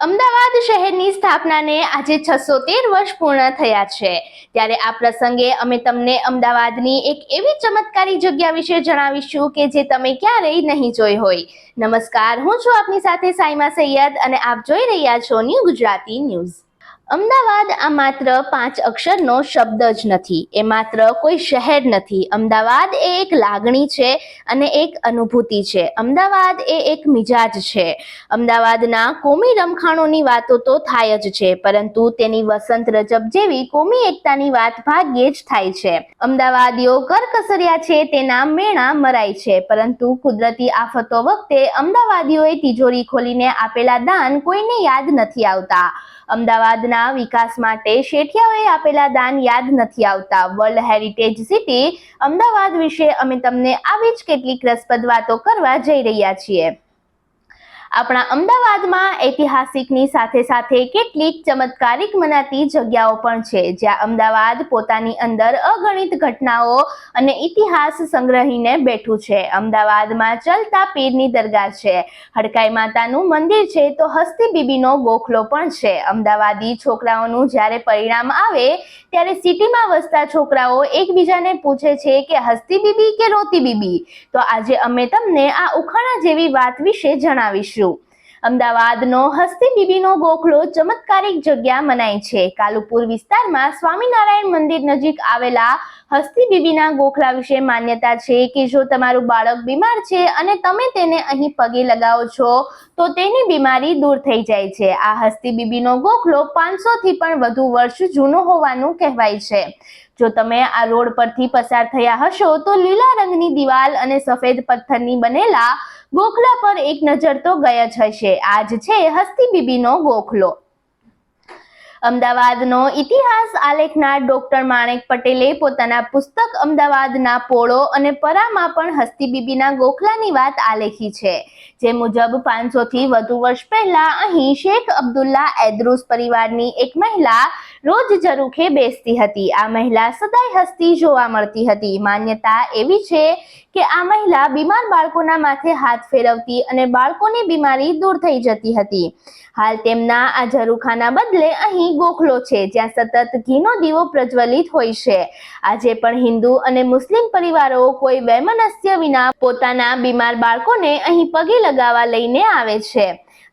અમદાવાદ શહેરની સ્થાપનાને આજે છસો તેર વર્ષ પૂર્ણ થયા છે. ત્યારે આ પ્રસંગે અમે તમને અમદાવાદની એક એવી ચમત્કારી જગ્યા વિશે જણાવીશું કે જે તમે ક્યારેય નહીં જોઈ હોય. નમસ્કાર, હું છું આપની સાથે સાઈમા સૈયદ અને આપ જોઈ રહ્યા છો ન્યૂ ગુજરાતી ન્યૂઝ. અમદાવાદ આ માત્ર પાંચ અક્ષરનો શબ્દ જ નથી. એ માત્ર કોઈ શહેર નથી. અમદાવાદ એ એક લાગણી છે અને એક અનુભૂતિ છે. અમદાવાદ એ એક મિજાજ છે. અમદાવાદના કોમી રમખાણોની વાતો તો થાય જ છે, પરંતુ તેની વસંત રજબ જેવી કોમી એકતાની વાત ભાગ્યે જ થાય છે. અમદાવાદીઓ કરકસર્યા છે, તેના મેણા મરાય છે, પરંતુ કુદરતી આફતો વખતે અમદાવાદીઓએ તિજોરી ખોલીને આપેલા દાન કોઈને યાદ નથી આવતા. અમદાવાદના વિકાસ માટે શેઠિયાઓએ આપેલા દાન યાદ નથી આવતા. વર્લ્ડ હેરિટેજ સિટી અમદાવાદ વિશે અમે તમને આવી જ કેટલીક રસપ્રદ વાતો કરવા જઈ રહ્યા છીએ. આપણા અમદાવાદમાં ઐતિહાસિકની સાથે સાથે કેટલીક ચમત્કારિક મનાતી જગ્યાઓ પણ છે, જ્યાં અમદાવાદ પોતાની અંદર અગણિત ઘટનાઓ અને ઇતિહાસ સંગ્રહીને બેઠું છે. અમદાવાદમાં ચલતા પીરની દરગાહ છે. હડકાઈ માતાનું મંદિર છે તો હસ્તી બીબીનો ગોખલો પણ છે. અમદાવાદી છોકરાઓનું જ્યારે પરિણામ આવે, ત્યારે સિટીમાં વસતા છોકરાઓ એકબીજાને પૂછે છે કે, હસ્તી બીબી કે રોતી બીબી? તો આજે અમે તમને આ ઉખાણા જેવી વાત વિશે જણાવીશું. અમદાવાદનો હસ્તી બીબીનો ગોખલો ચમત્કારિક જગ્યા મનાય છે. કાલુપુર વિસ્તારમાં સ્વામિનારાયણ મંદિર નજીક આવેલા હસ્તી બીબીના ગોખલા વિશે માન્યતા છે કે જો તમારું બાળક બીમાર છે અને તમે તેને અહીં પગે લગાવો છો, તો તેની બીમારી દૂર થઈ જાય છે. આ હસ્તી બીબીનો ગોખલો પાંચસો થી પણ વધુ વર્ષ જૂનો હોવાનું કહેવાય છે. જો તમે આ રોડ પરથી પસાર થયા હશો, તો લીલા રંગની દિવાલ અને સફેદ પથ્થરની બનેલા ગોખલા પર એક નજર તો ગય જ હશે. આ જ છે હસ્તી ગોખલો. અમદાવાદનો ઇતિહાસ આલેખનાર ડોક્ટર માણેક પટેલે પોતાના પુસ્તક અમદાવાદના પોળો અને પરામાં પણ હસ્તી બીબીના ગોખલાની વાત આલેખી છે. જે મુજબ પાંચસો થી વધુ વર્ષ પહેલા અહીં શેખ અબ્દુલ્લા એદ્રુસ પરિવારની એક મહિલા રોજ ઝરૂખે બેસતી હતી. આ મહિલા સદાય હસતી જોવા મળતી હતી. માન્યતા એવી છે કે આ મહિલા બીમાર બાળકોના માથે હાથ ફેરવતી અને બાળકોની બીમારી દૂર થઈ જતી હતી. હાલ તેમના આ ઝરૂખાના બદલે અહીં ગોખલો છે, જ્યાં સતત ઘીનો દીવો પ્રજ્વલિત હોય છે. આજે પણ હિન્દુ અને મુસ્લિમ પરિવારો કોઈ વૈમનસ્ય વિના પોતાના બીમાર બાળકોને અહીં પગે લગાવવા લઈને આવે છે.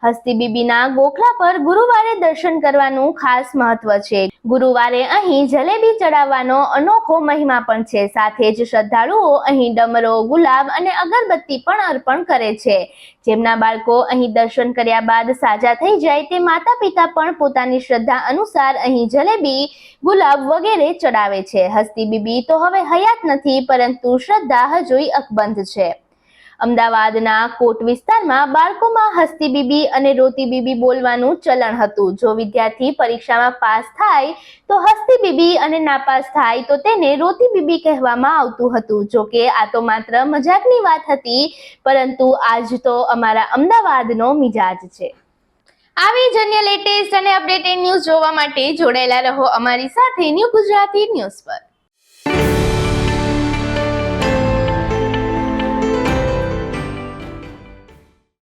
હસ્તી બીબીના ગોખલા પર ગુરુવારે દર્શન કરવાનું ખાસ મહત્વ છે. ગુરુવારે અહીં જલેબી ચડાવવાનો અનોખો મહિમા પણ છે. સાથે જ શ્રદ્ધાળુઓ અહીં ડમરો, ગુલાબ અને અગરબત્તી પણ અર્પણ કરે છે. જેમના બાળકો અહીં દર્શન કર્યા બાદ સાજા થઈ જાય તે માતા પિતા પણ પોતાની શ્રદ્ધા અનુસાર અહીં જલેબી, ગુલાબ વગેરે ચડાવે છે. હસ્તી બીબી તો હવે હયાત નથી, પરંતુ શ્રદ્ધા હજુય અકબંધ છે. અમદાવાદના કોટ વિસ્તારમાં બાળકોમાં હસ્તી બીબી અને રોતી બીબી બોલવાનું ચલણ હતું. જો વિદ્યાર્થી પરીક્ષામાં પાસ થાય તો હસ્તી બીબી અને નાપાસ થાય તો તેને રોતી બીબી કહેવામાં આવતું હતું. જો કે આ તો માત્ર મજાકની વાત હતી, પરંતુ આજ તો અમારા અમદાવાદનો મિજાજ છે. આવી જ અન્ય લેટેસ્ટ અને અપડેટેડ ન્યૂઝ જોવા માટે જોડાયેલા રહો અમારી સાથે ન્યૂ ગુજરાતી ન્યૂઝ પર.